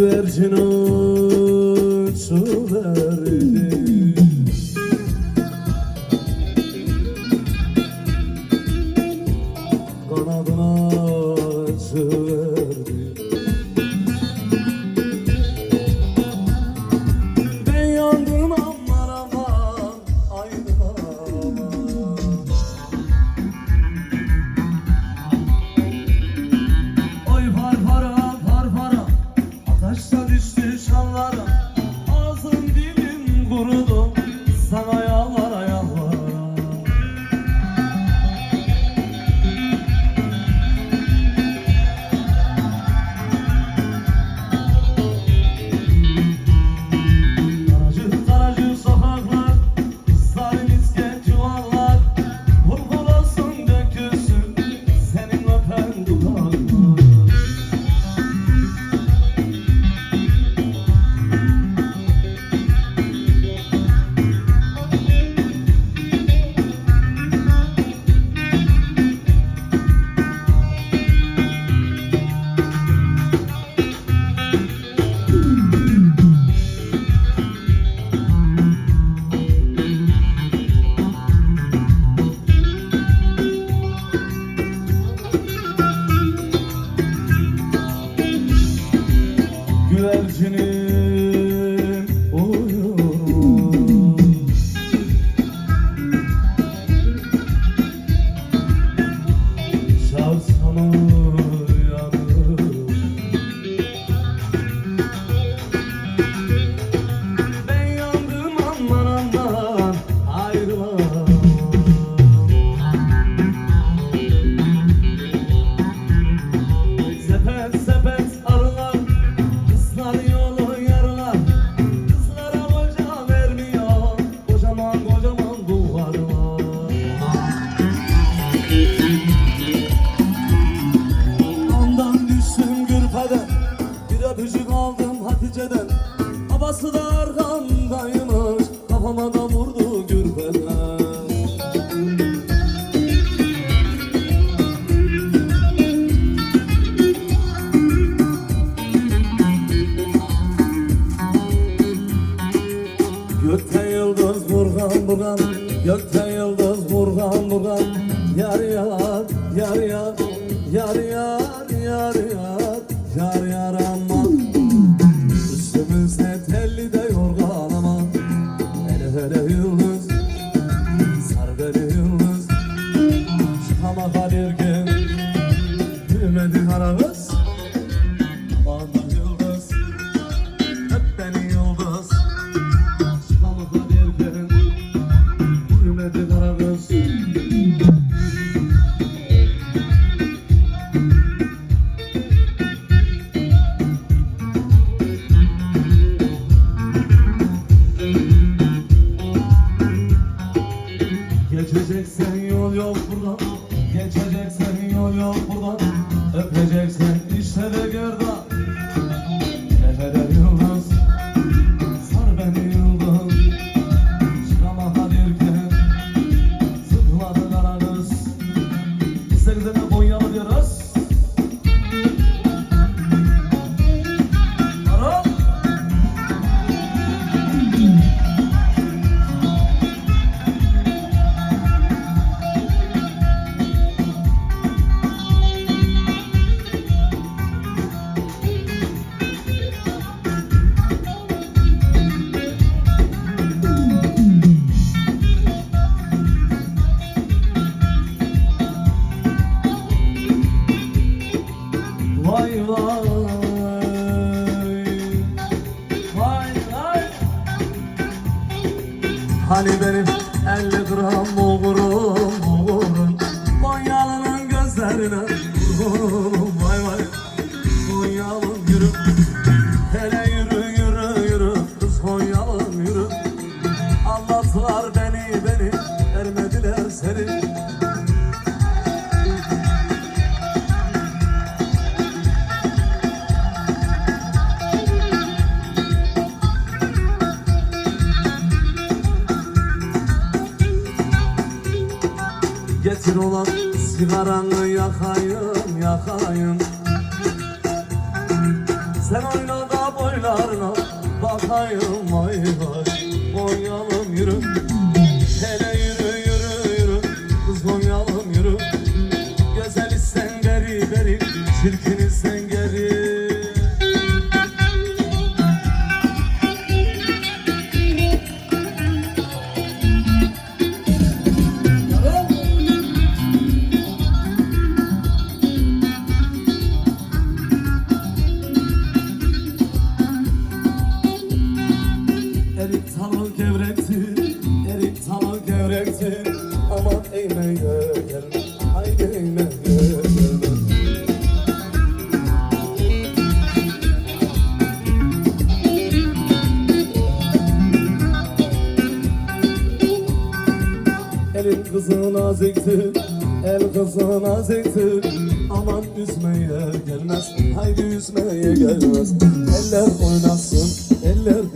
güvercin uçurlar Gökte yıldız burgan burgan Gökte yıldız burgan burgan. Yar yar yar yar Yar yar yar yar Yar yar aman. Üstümüzde telli de yorgan aman. Hele hele yıldız Sar beni yıldız. Çıkama kadir gün Bilmedi karavız yürü. Hele yürü yürü yürü. Kız Konyalım yürü. Anlattılar beni beni. Ermediler seni. Getir olan sigaranı yakayım yakayım. Sen oyna da boylarına bakayım ay ay Konyalım yürü. Hele yürü yürü yürü. Kız Konyalım yürü. Güzel isten geri geri Çirkin Elin kızı naziktir, el kızı naziktir Aman üzmeye gelmez, haydi üzmeye gelmez. Eller oynasın, eller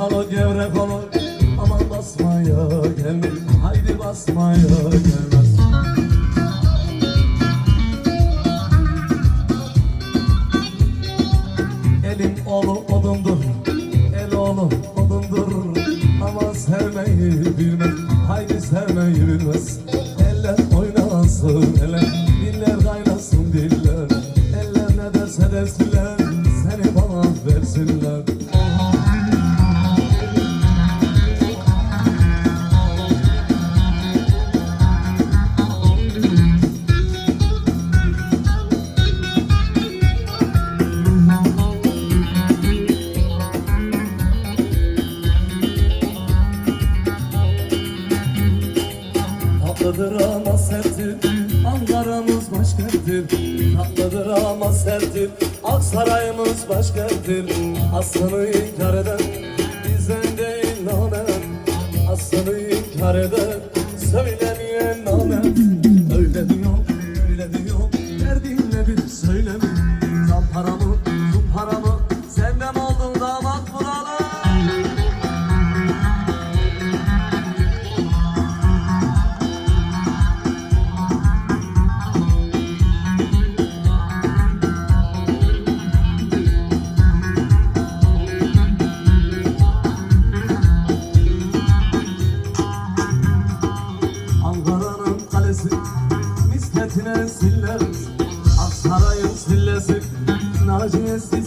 talı gevrek olur Aman basmaya gelmez, haydi basmaya gelmez Elin oğlu odundur, el oğlu odundur. Ama sevmeyi bilmez, haydi sevmeyi bilmez. Eller oynasın eller, diller kaynasın diller. Eller ne derse desinler, Tatlıdır ama serttir Ankara'mız başkenttir. Tatlıdır ama serttir Aksaray'ımız başkenttir. Aslanı inkar eden Bizden değil namen. Aslanı inkar eden Söylemeyen namen. Öyle diyor, öyle diyor Derdinle bir söyleme Ankara'nın kalesi Misketine silleriz Aksaray'ın sillesi Naciye'si silles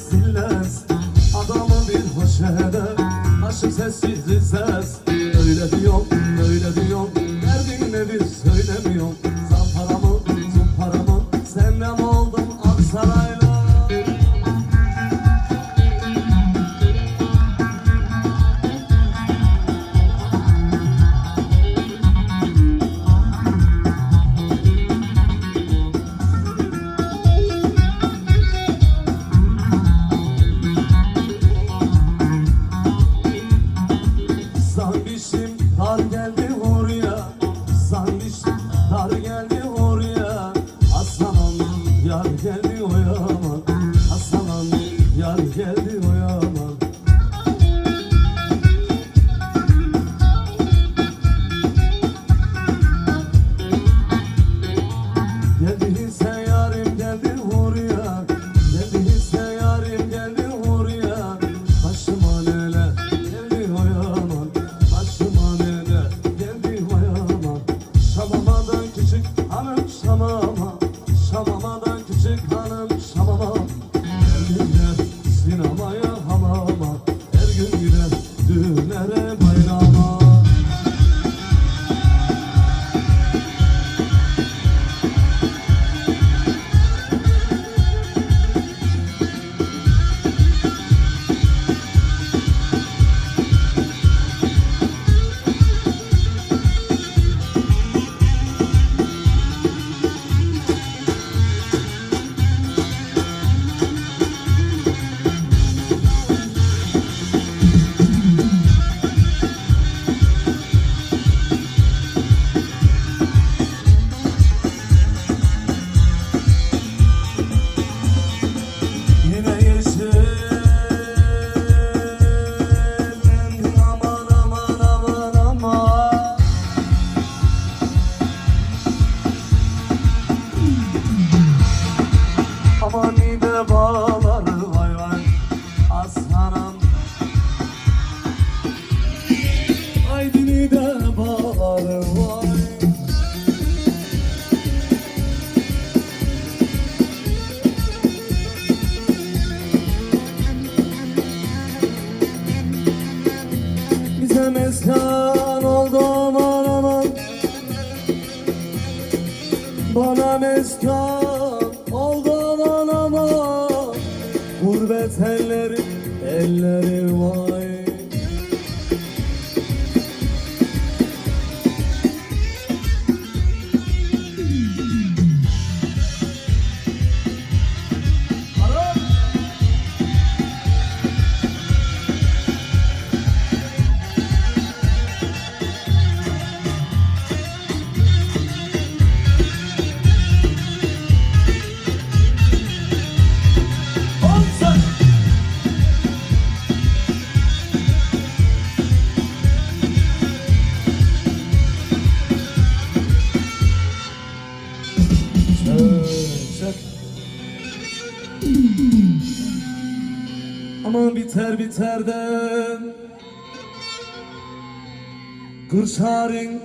meskan oldum aman Bana meskan Aman biter biter de Kırşarın